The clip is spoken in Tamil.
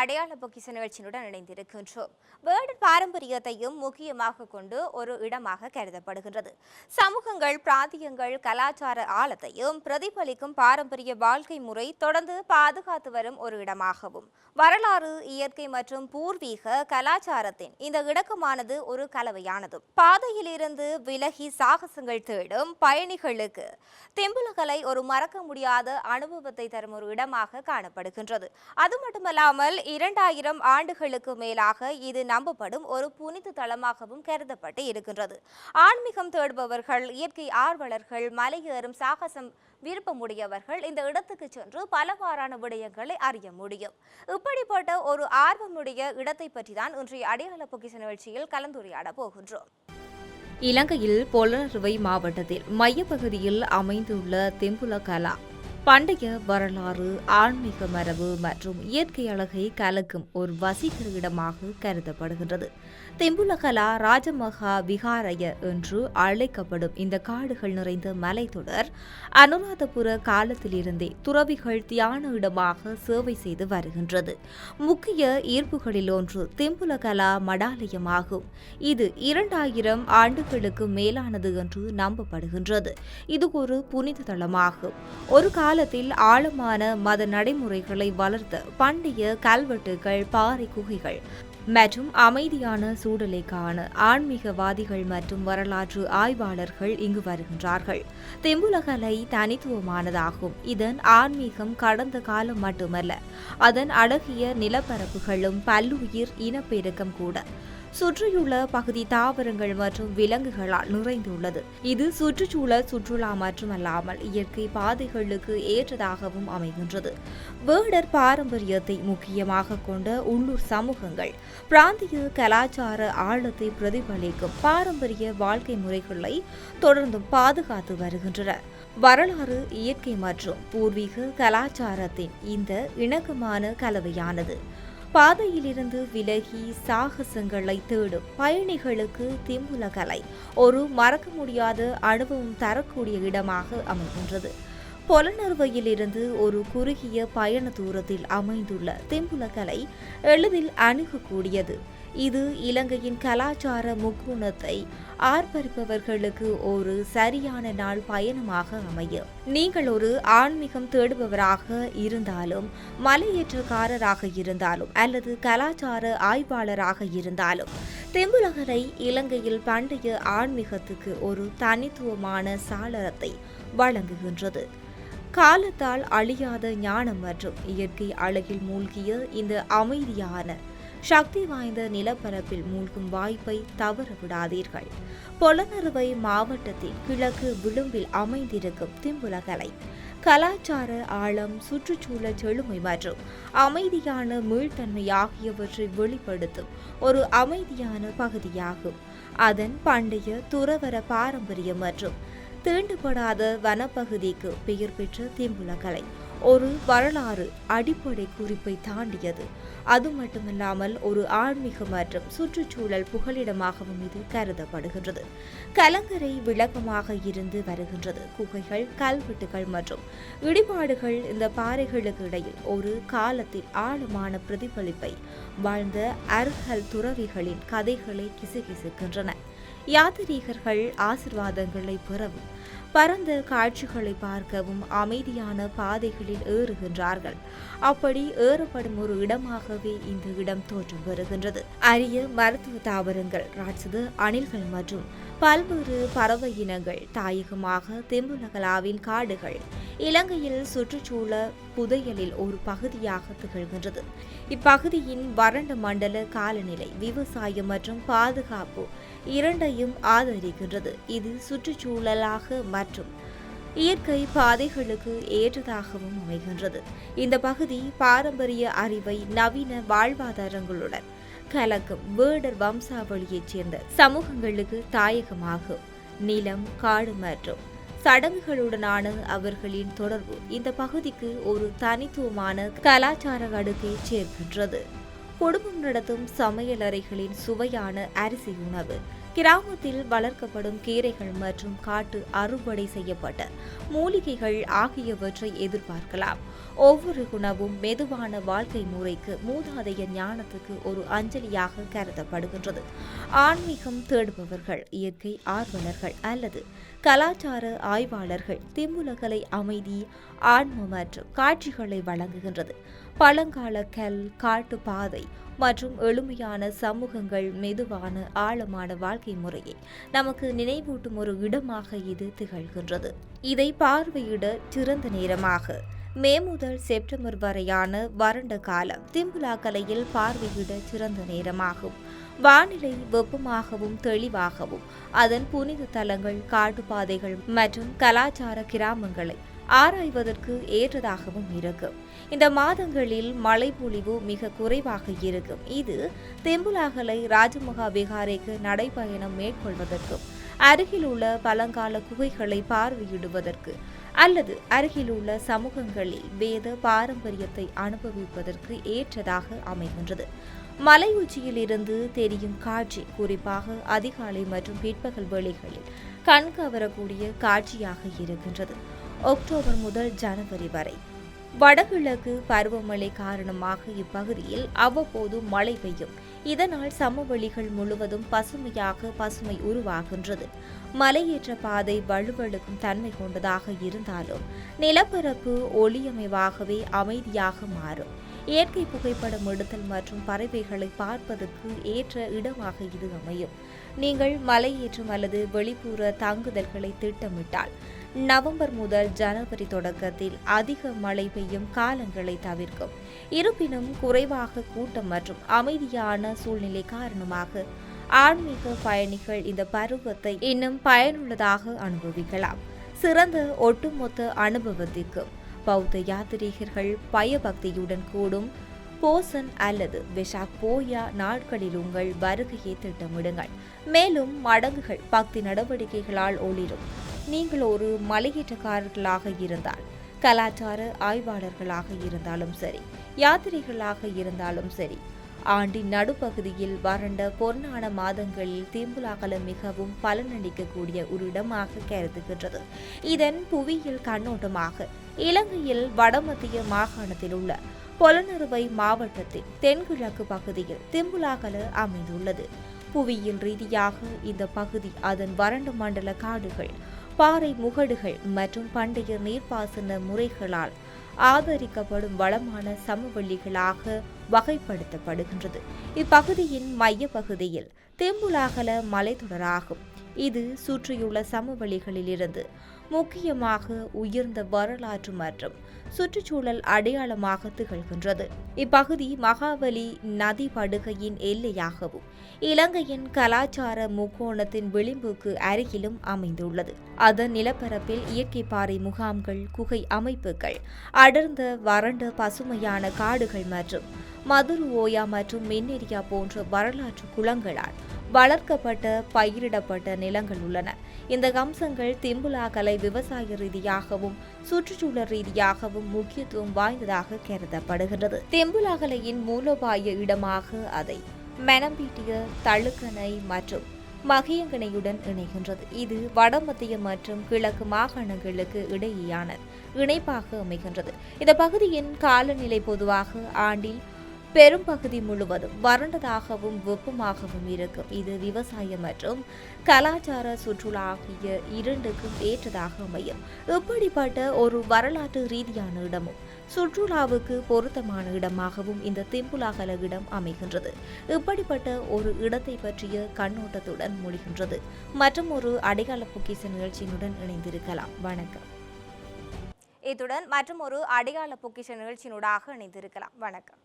அடையாள பொக்கிச நிகழ்ச்சியுடன் இணைந்திருக்கின்றோம். வேர்டு பாரம்பரியத்தையும் முக்கியமாக கொண்டு ஒரு இடமாக கருதப்படுகின்றது. சமூகங்கள் பிராந்தியங்கள் கலாச்சார ஆழத்தையும் பிரதிபலிக்கும் பாரம்பரிய வாழ்க்கை முறை தொடர்ந்து பாதுகாத்து வரும் ஒரு இடமாகவும். வரலாறு இயற்கை மற்றும் பூர்வீக கலாச்சாரத்தின் இந்த இடக்கமானது ஒரு கலவையானதும். பாதையிலிருந்து விலகி சாகசங்கள் தேடும் பயணிகளுக்கு திம்புலகலை ஒரு மறக்க முடியாத அனுபவத்தை தரும் ஒரு இடமாக காணப்படுகின்றது. அது மட்டுமல்லாமல் இரண்டாயிரம் ஆண்டுகளுக்கு மேலாக இது நம்பப்படும் ஒரு புனித தலமாகவும் கருதப்பட்டு இருக்கின்றது. ஆன்மீகம் தேடுபவர்கள் இயற்கை ஆர்வலர்கள் மலையேறும் சாகசம் விருப்பமுடையவர்கள் இந்த இடத்துக்கு சென்று பலவாறான விடயங்களை அறிய முடியும். இப்படிப்பட்ட ஒரு ஆர்வமுடைய இடத்தை பற்றி தான் இன்றைய அடையாள பொக்கிச நிகழ்ச்சியில் கலந்துரையாட போகின்றோம். இலங்கையில் பொலனறுவை மாவட்டத்தில் மையப்பகுதியில் அமைந்துள்ள தெம்புலகலா பண்டைய வரலாறு ஆன்மீக மரபு மற்றும் இயற்கை அழகை கலக்கும் ஒரு வசீகர இடமாக கருதப்படுகின்றது. தெம்புலகலா ராஜமகா விகாரய என்று அழைக்கப்படும் இந்த காடுகள் நிறைந்த மலைத்தொடர் அனுராதபுர காலத்திலிருந்தே துறவிகள் தியான இடமாக சேவை செய்து வருகின்றது. முக்கிய ஈர்ப்புகளில் ஒன்று தெம்புலகலா மடாலயமாகும். இது இரண்டாயிரம் ஆண்டுகளுக்கு மேலானது என்று நம்பப்படுகின்றது. இது ஒரு புனித தலமாகும். ஒரு கால காலத்தில் ஆழமான மத நடைமுறைகளை வளர்த்த பண்டைய கல்வெட்டுகள் பாறை குகைகள் மற்றும் அமைதியான சூழலை காண ஆன்மீகவாதிகள் மற்றும் வரலாற்று ஆய்வாளர்கள் இங்கு வருகின்றார்கள். தெம்புலகலை தனித்துவமானதாகும். இதன் ஆன்மீகம் கடந்த காலம் மட்டுமல்ல அதன் அழகிய நிலப்பரப்புகளும் பல்லுயிர் இனப்பெருக்கம் கூட. சுற்றியுள்ள பகுதி தாவரங்கள் மற்றும் விலங்குகளால் நிறைந்துள்ளது. இது சுற்றுச்சூழல் சுற்றுலா மட்டுமல்லாமல் இயற்கை பாதைகளுக்கு ஏற்றதாகவும் அமைகின்றது. வேடர் பாரம்பரியத்தை முக்கியமாக கொண்ட உள்ளூர் சமூகங்கள் பிராந்திய கலாச்சார ஆழத்தை பிரதிபலிக்கும் பாரம்பரிய வாழ்க்கை முறைகளை தொடர்ந்தும் பாதுகாத்து வருகின்றன. வரலாறு இயற்கை மற்றும் பூர்வீக கலாச்சாரத்தின் இந்த இணக்கமான கலவையானது. பாதையிலிருந்து விலகி சாகசங்களை தேடும் பயணிகளுக்கு திம்புலகலை ஒரு மறக்க முடியாத அனுபவம் தரக்கூடிய இடமாக அமைகின்றது. பொலனறுவையிலிருந்து ஒரு குறுகிய பயண தூரத்தில் அமைந்துள்ள திம்புலகலை எளிதில் அணுகக்கூடியது. இது இலங்கையின் கலாச்சார முக்குணத்தை ஆர்ப்பரிப்பவர்களுக்கு ஒரு சரியான நாள் பயணமாக அமையும். நீங்கள் ஒரு ஆன்மீகம் தேடுபவராக இருந்தாலும் மலையேற்றக்காரராக இருந்தாலும் அல்லது கலாச்சார ஆய்வாளராக இருந்தாலும் தெம்புலகரை இலங்கையில் பண்டைய ஆன்மீகத்துக்கு ஒரு தனித்துவமான சாளரத்தை வழங்குகின்றது. காலத்தால் அழியாத ஞானம் மற்றும் இயற்கை அழகில் மூழ்கிய இந்த அமைதியான சக்தி வாய்ந்த நிலப்பரப்பில் மூழ்கும் வாய்ப்பை தவற விடாதீர்கள். பொலனறுவை மாவட்டத்தின் கிழக்கு விளிம்பில் அமைந்திருக்கும் திம்புலகலை. கலாச்சார ஆழம் சுற்றுச்சூழல் செழுமை மற்றும் அமைதியான மீள்தன்மை ஆகியவற்றை வெளிப்படுத்தும் ஒரு அமைதியான பகுதியாகும். அதன் பண்டைய துறவர பாரம்பரியம் மற்றும் தீண்டுபடாத வனப்பகுதிக்கு பெயர் பெற்ற திம்புலகலை. ஒரு வரலாறு அடிப்படை குறிப்பை தாண்டியது. அது மட்டுமல்லாமல் ஒரு ஆன்மீக மற்றும் சுற்றுச்சூழல் புகலிடமாகவும் இது கருதப்படுகின்றது. கலங்கரை விளக்கமாக இருந்து வருகின்றது. குகைகள் கல்வெட்டுகள் மற்றும் இடிபாடுகள் இந்த பாறைகளுக்கு இடையில் ஒரு காலத்தில் ஆழமான பிரதிபலிப்பை வாழ்ந்த அர்ஹல் துறவிகளின் கதைகளை கிசுகிசுக்கின்றன. யாத்திரீகர்கள் ஆசிர்வாதங்களை பெறவும் பரந்த காட்சிகளை பார்க்கவும் அமைதியான பாதைகளில் ஏறுகின்றார்கள். அப்படி ஏறப்படும் ஒரு இடமாகவே இந்த இடம் தோற்றம் பெறுகின்றது அரிய மருத்துவ தாவரங்கள் ராட்சத அணில்கள் மற்றும் பல்வேறு பறவை இனங்கள் தாயகமாக தெம்புலகலாவின் காடுகள் இலங்கையில் சுற்றுச்சூழல் புதையலில் ஒரு பகுதியாக திகழ்கின்றது. இப்பகுதியின் வறண்ட மண்டல காலநிலை விவசாயம் மற்றும் பாதுகாப்பு இரண்டையும் ஆதரிக்கின்றது. இது சுற்றுச்சூழலாக மற்றும் இயற்கை பாதைகளுக்கு ஏற்றதாகவும் அமைகின்றது. இந்த பகுதி பாரம்பரிய அறிவை நவீன வாழ்வாதாரங்களுடன் கலக்கும் வேடர் வம்சாவளியைச் சேர்ந்த சமூகங்களுக்கு தாயகமாகும். நிலம் காடு மற்றும் சடங்குகளுடனான அவர்களின் தொடர்பு இந்த பகுதிக்கு ஒரு தனித்துவமான கலாச்சார அடுக்கை சேர்க்கின்றது. குடும்பம் நடத்தும் சமையலறைகளின் சுவையான அரிசி உணவு கிராமத்தில் வளர்க்கப்படும் கீரைகள் மற்றும் காட்டு அறுவடை செய்யப்பட்ட மூலிகைகள் ஆகியவற்றை எதிர்பார்க்கலாம். ஒவ்வொரு உணவும் மெதுவான வாழ்க்கை முறைக்கு மூதாதைய ஞானத்துக்கு ஒரு அஞ்சலியாக கருதப்படுகின்றது. ஆன்மீகம் தேடுபவர்கள் இயற்கை ஆர்வலர்கள் அல்லது கலாச்சார ஆய்வாளர்கள் திம்முலகலை அமைதி ஆன்ம மற்றும் காட்சிகளை வழங்குகின்றது. பழங்கால கல் காட்டு பாதை மற்றும் எளிமையான சமூகங்கள் மெதுவான ஆழமான வாழ்க்கை முறையை நமக்கு நினைவூட்டும் ஒரு இடமாக இது திகழ்கின்றது. இதை பார்வையிட சிறந்த நேரமாக மே முதல் செப்டம்பர் வரையான வறண்ட காலம் திம்புலா கலையில் பார்வையிட சிறந்த நேரமாகும். வானிலை வெப்பமாகவும் தெளிவாகவும் அதன் புனித தலங்கள் காட்டுப்பாதைகள் மற்றும் கலாச்சார கிராமங்களை ஆராய்வதற்கு ஏற்றதாகவும் இருக்கும். இந்த மாதங்களில் மழைப்பொழிவு மிக குறைவாக இருக்கும். இது தெம்புலாகலை ராஜமகா விகாரைக்கு நடைபயணம் மேற்கொள்வதற்கும் அருகில் உள்ள பழங்கால குகைகளை பார்வையிடுவதற்கு அல்லது அருகிலுள்ள சமூகங்களில் வேத பாரம்பரியத்தை அனுபவிப்பதற்கு ஏற்றதாக அமைகின்றது. மலை உச்சியிலிருந்து தெரியும் காட்சி குறிப்பாக அதிகாலை மற்றும் பிற்பகல் வேளைகளில் கண்கவரக்கூடிய காட்சியாக இருக்கின்றது. அக்டோபர் முதல் ஜனவரி வரை வடகிழக்கு பருவமழை காரணமாக இப்பகுதியில் அவ்வப்போது மழை பெய்யும். இதனால் சமவெளிகள் முழுவதும் பசுமையாக பசுமை உருவாகின்றது. மலையேற்ற பாதை வலுவழுக்கும் தன்மை கொண்டதாக இருந்தாலும் நிலப்பரப்பு ஒளியமைவாகவே அமைதியாக மாறும். இயற்கை புகைப்படம் எடுத்தல் மற்றும் பறவைகளை பார்ப்பதற்கு ஏற்ற இடமாக இது அமையும். நீங்கள் மலையேற்றம் அல்லது வெளிப்புற தாங்குதல்களை திட்டமிட்டால் நவம்பர் முதல் ஜனவரி தொடக்கத்தில் அதிக மழை பெய்யும் காலங்களை தவிர்க்கும். இருப்பினும் குறைவாக கூட்டம் மற்றும் அமைதியான சூழ்நிலை காரணமாக ஆன்மீக பயணிகள் இந்த பருவத்தை இன்னும் பயனுள்ளதாக அனுபவிக்கலாம். சிறந்த ஒட்டுமொத்த அனுபவத்திற்கு பௌத்த யாத்ரீகர்கள் பயபக்தியுடன் கூடும் போசன் அல்லது விஷாக் போயா நாட்களில் உங்கள் வருகையை திட்டமிடுங்கள். மேலும் மடங்குகள் பக்தி நடவடிக்கைகளால் ஒளிரும். நீங்கள் ஒரு மலையீட்டக்காரர்களாக இருந்தால் கலாச்சார ஆய்வாளர்களாக இருந்தாலும் சரி யாத்திரைகளாக இருந்தாலும் சரி ஆண்டின் நடுப்பகுதியில் வறண்ட பொன்னான மாதங்களில் தீம்புலாகலம் மிகவும் பலனளிக்கக்கூடிய ஒரு இடமாக கருதுகின்றது. இதன் புவியியல் கண்ணோட்டமாக இலங்கையில் வடமத்திய மாகாணத்தில் உள்ள பொலனறுவை மாவட்டத்தின் தென்கிழக்கு பகுதியில் திம்புலாகல அமைந்துள்ளது. புவியியல் ரீதியாக இந்த பகுதி அதன் வறண்ட மண்டல காடுகள் பாறை முகடுகள் மற்றும் பண்டைய நீர்ப்பாசன முறைகளால் ஆதரிக்கப்படும் வளமான சமவெளிகளாக வகைப்படுத்தப்படுகின்றது. இப்பகுதியின் மைய பகுதியில் தெம்புலாகல மலைத்தொடராகும். இது சுற்றியுள்ள சமவெளிகளிலிருந்து முக்கியமாக உயர்ந்த வரலாற்று மற்றும் சுற்றுச்சூழல் அடையாளமாக திகழ்கின்றது. இப்பகுதி மகாபலி நதி படுகையின் எல்லையாகவும் இலங்கையின் கலாச்சார முக்கோணத்தின் விளிம்புக்கு அருகிலும் அமைந்துள்ளது. அதன் நிலப்பரப்பில் இயற்கை பாறை முகாம்கள் குகை அமைப்புகள் அடர்ந்த வறண்ட பசுமையான காடுகள் மற்றும் மதுரு ஓயா மற்றும் மின்னெரியா போன்ற வரலாற்று குளங்களால் வளர்க்கப்பட்ட பயிரிடப்பட்ட நிலங்கள் உள்ளன. இந்த அம்சங்கள் திம்புலா கலை விவசாய ரீதியாகவும் சுற்றுச்சூழல் ரீதியாகவும் முக்கியத்துவம் வாய்ந்ததாக கருதப்படுகிறது திம்புலாகலையின் மூலோபாய இடமாக அதை மெனம்பீட்டிய தழுக்கணை மற்றும் மகியங்கனையுடன் இணைகின்றது. இது வடமத்திய மற்றும் கிழக்கு மாகாணங்களுக்கு இடையேயான இணைப்பாக அமைகின்றது. இந்த பகுதியின் காலநிலை பொதுவாக ஆண்டில் பெரும்பகுதி முழுவதும் வறண்டதாகவும் வெப்பமாகவும் இருக்கும் இது விவசாயம் மற்றும் கலாச்சார சுற்றுலா ஆகிய இரண்டுக்கும் ஏற்றதாக அமையும். இப்படிப்பட்ட ஒரு வரலாற்று ரீதியான இடமும் சுற்றுலாவுக்கு பொருத்தமான இடமாகவும் இந்த திம்புலாகல இடம் அமைகின்றது. இப்படிப்பட்ட ஒரு இடத்தை பற்றிய கண்ணோட்டத்துடன் முடிகின்றது. மற்றும் ஒரு அடையாள பொக்கிச நிகழ்ச்சியினுடன் இணைந்திருக்கலாம். வணக்கம். இத்துடன் மற்றும் ஒரு அடையாள பொக்கிஷ நிகழ்ச்சியினூடாக இணைந்திருக்கலாம். வணக்கம்.